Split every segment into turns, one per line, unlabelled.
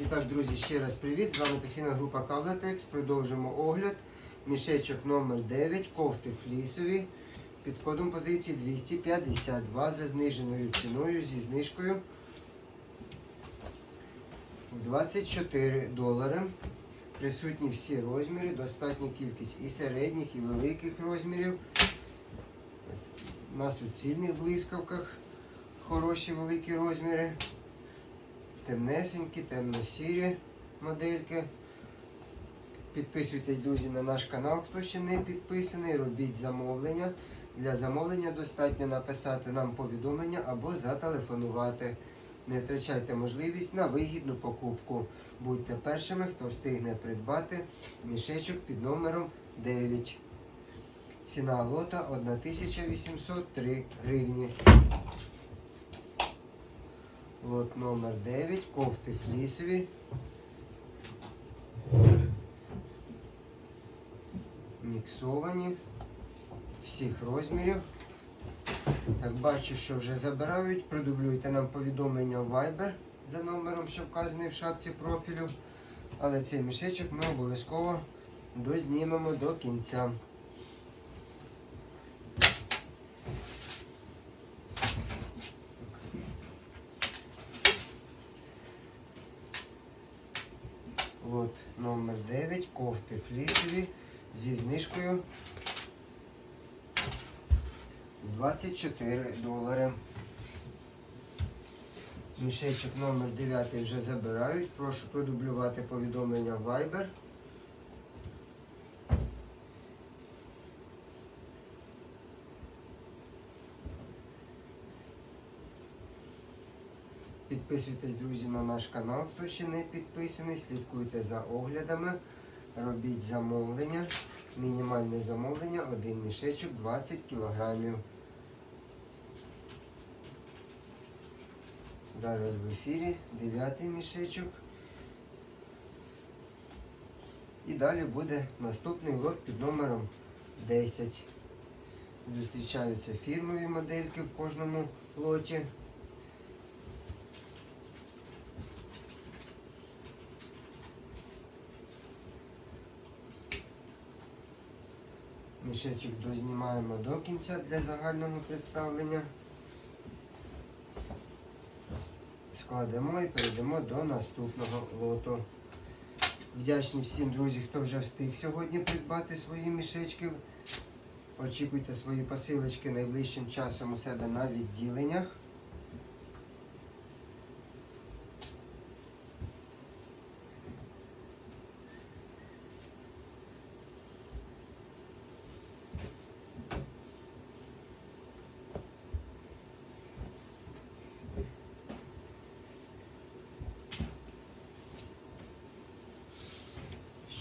І так, друзі, ще раз привіт. З вами токсійна група Кавлатекс. Продовжуємо огляд. Мішечок номер 9 кофти флісові. Під кодом позиції 252 за зниженою ціною зі знижкою в 24 долари. Присутні всі розміри, достатня кількість і середніх, і великих розмірів. На суцільних блискавках хороші великі розміри. Темнесенькі, темно-сірі модельки. Підписуйтесь, друзі, на наш канал, хто ще не підписаний. Робіть замовлення. Для замовлення достатньо написати нам повідомлення або зателефонувати. Не втрачайте можливість на вигідну покупку. Будьте першими, хто встигне придбати мішечок під номером 9. Ціна лота 1803 гривні. Лот номер 9, кофти флісові. Міксовані всіх розмірів. Так, бачу, що вже забирають. Продублюйте нам повідомлення в Viber за номером, що вказаний в шапці профілю. Але цей мішечок ми обов'язково дознімемо до кінця. Лот номер 9, кофти флісові зі знижкою 24 долари. Мішечок номер 9 вже забирають. Прошу продублювати повідомлення в Viber. Підписуйтесь, друзі, на наш канал, хто ще не підписаний. Слідкуйте за оглядами, робіть замовлення. Мінімальне замовлення, один мішечок 20 кілограмів. Зараз в ефірі дев'ятий мішечок. І далі буде наступний лот під номером 10. Зустрічаються фірмові модельки в кожному лоті. Мішечок дознімаємо до кінця для загального представлення. Складемо і перейдемо до наступного лоту. Вдячні всім друзі, хто вже встиг сьогодні придбати свої мішечки. Очікуйте свої посилочки найближчим часом у себе на відділеннях.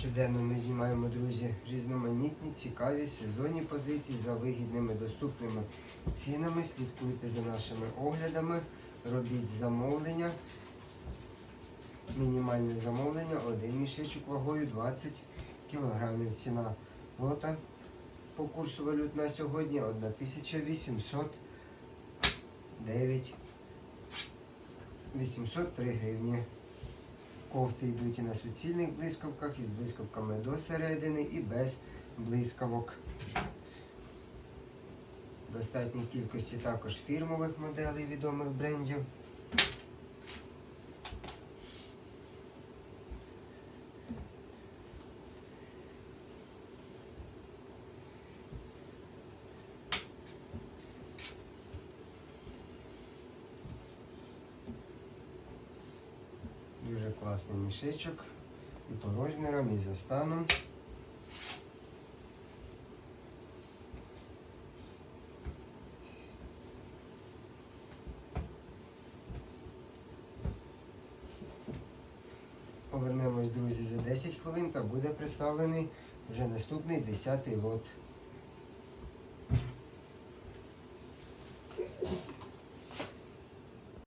Щоденно ми знімаємо, друзі, різноманітні, цікаві сезонні позиції за вигідними доступними цінами. Слідкуйте за нашими оглядами, робіть замовлення. Мінімальне замовлення, один мішечок вагою 20 кг. Ціна лота по курсу валют на сьогодні 1809 803 гривні. Кофти йдуть і на суцільних блискавках, із блискавками до середини і без блискавок. Достатній кількості також фірмових моделей відомих брендів. Класний мішечок і по розмірам, і за станом. Повернемось, друзі, за 10 хвилин та буде представлений вже наступний 10-й лот.